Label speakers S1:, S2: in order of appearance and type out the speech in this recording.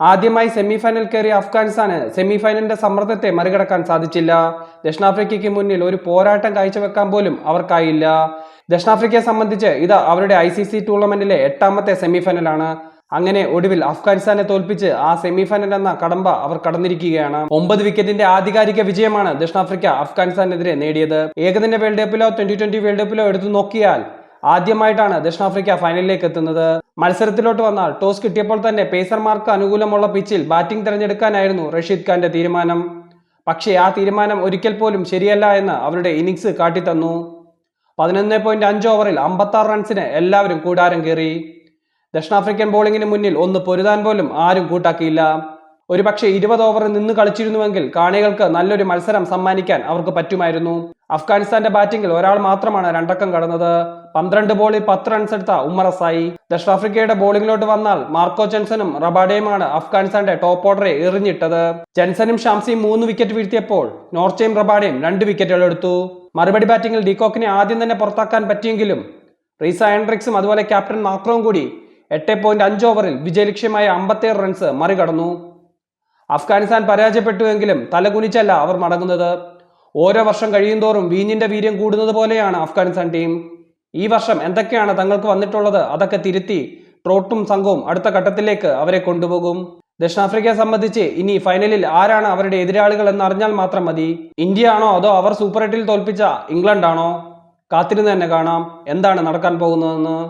S1: ആദ്യമായി സെമിഫൈനൽ കയറിയ അഫ്ഗാനിസ്ഥാന് സെമിഫൈനലിന്റെ സമ്മർദ്ദത്തെ മറികടക്കാൻ സാധിച്ചില്ല. ദക്ഷിണാഫ്രിക്കയ്ക്ക് മുന്നിൽ ഒരു പോരാട്ടം കാഴ്ചവെക്കാൻ പോലും അവർക്കായില്ല. ദക്ഷിണാഫ്രിക്കയെ സംബന്ധിച്ച് ഇത് അവരുടെ ഐ സി സി ടൂർണമെന്റിലെ എട്ടാമത്തെ സെമിഫൈനലാണ് അങ്ങനെ ഒടുവിൽ അഫ്ഗാനിസ്ഥാനെ തോൽപ്പിച്ച് ആ സെമിഫൈനൽ എന്ന കടമ്പ അവർ കടന്നിരിക്കുകയാണ്. ഒമ്പത് വിക്കറ്റിന്റെ ആധികാരിക വിജയമാണ് ദക്ഷിണാഫ്രിക്ക അഫ്ഗാനിസ്ഥാനെതിരെ നേടിയത്. ഏകദിന വേൾഡ് കപ്പിലോ ട്വന്റി ട്വന്റി വേൾഡ് കപ്പിലോ എടുത്തു നോക്കിയാൽ ആദ്യമായിട്ടാണ് ദക്ഷിണാഫ്രിക്ക ഫൈനലിലേക്ക് എത്തുന്നത്. മത്സരത്തിലോട്ട് വന്നാൽ ടോസ് കിട്ടിയപ്പോൾ തന്നെ പേസർമാർക്ക് അനുകൂലമുള്ള പിച്ചിൽ ബാറ്റിംഗ് തിരഞ്ഞെടുക്കാനായിരുന്നു റഷീദ് ഖാന്റെ തീരുമാനം. പക്ഷേ ആ തീരുമാനം ഒരിക്കൽ പോലും ശരിയല്ല എന്ന് അവരുടെ ഇന്നിങ്സ് കാട്ടിത്തന്നു. പതിനൊന്ന് പോയിന്റ് അഞ്ച് ഓവറിൽ അമ്പത്താറ് റൺസിന് എല്ലാവരും കൂടാരം കയറി. ദക്ഷിണാഫ്രിക്കൻ ബോളിംഗിന് മുന്നിൽ ഒന്ന് പൊരുതാൻ പോലും ആരും കൂട്ടാക്കിയില്ല. ഒരുപക്ഷെ ഇരുപത് ഓവറിൽ നിന്ന് കളിച്ചിരുന്നുവെങ്കിൽ കാണികൾക്ക് നല്ലൊരു മത്സരം സമ്മാനിക്കാൻ അവർക്ക് പറ്റുമായിരുന്നു. അഫ്ഗാനിസ്ഥാന്റെ ബാറ്റിംഗിൽ ഒരാൾ മാത്രമാണ് രണ്ടക്കം കടന്നത്. പന്ത്രണ്ട് ബോളിൽ പത്ത് റൺസ് എടുത്ത ഉമ്മറസായി. ദക്ഷിണാഫ്രിക്കയുടെ ബോളിംഗിലോട്ട് വന്നാൽ മാർക്കോ ജെൻസനും റബാഡയുമാണ് അഫ്ഗാനിസ്ഥാന്റെ ടോപ്പ് ഓർഡറെ എറിഞ്ഞിട്ടത്. ജെൻസനും ഷാംസിയും മൂന്ന് വിക്കറ്റ് വീഴ്ത്തിയപ്പോൾ നോർച്ചയും റബാഡയും രണ്ട് വിക്കറ്റുകൾ എടുത്തു. മറുപടി ബാറ്റിംഗിൽ ഡീകോക്കിനെ ആദ്യം തന്നെ പുറത്താക്കാൻ പറ്റിയെങ്കിലും റീസ ആൻഡ്രിക്സും അതുപോലെ ക്യാപ്റ്റൻ മാത്രവും കൂടി എട്ട് പോയിന്റ് അഞ്ച് ഓവറിൽ വിജയലക്ഷ്യമായ അമ്പത്തേഴ് റൺസ് മറികടന്നു. അഫ്ഗാനിസ്ഥാൻ പരാജയപ്പെട്ടുവെങ്കിലും തലകുനിച്ചല്ല അവർ മടങ്ങുന്നത്. ഓരോ വർഷം കഴിയുന്തോറും വീഞ്ഞിന്റെ വീര്യം കൂടുന്നത് പോലെയാണ് അഫ്ഗാനിസ്ഥാൻ ടീം. ഈ വർഷം എന്തൊക്കെയാണ് തങ്ങൾക്ക് വന്നിട്ടുള്ളത്? അതൊക്കെ തിരുത്തി ട്രോട്ടും സംഘവും അടുത്ത ഘട്ടത്തിലേക്ക് അവരെ കൊണ്ടുപോകും. ദക്ഷിണാഫ്രിക്കയെ സംബന്ധിച്ച് ഇനി ഫൈനലിൽ ആരാണ് അവരുടെ എതിരാളികൾ എന്ന് അറിഞ്ഞാൽ മാത്രം മതി. ഇന്ത്യ ആണോ അതോ അവർ സൂപ്പർ എട്ടിൽ തോൽപ്പിച്ച ഇംഗ്ലണ്ടാണോ? കാത്തിരുന്ന് തന്നെ കാണാം. എന്താണ് നടക്കാൻ പോകുന്നതെന്ന്?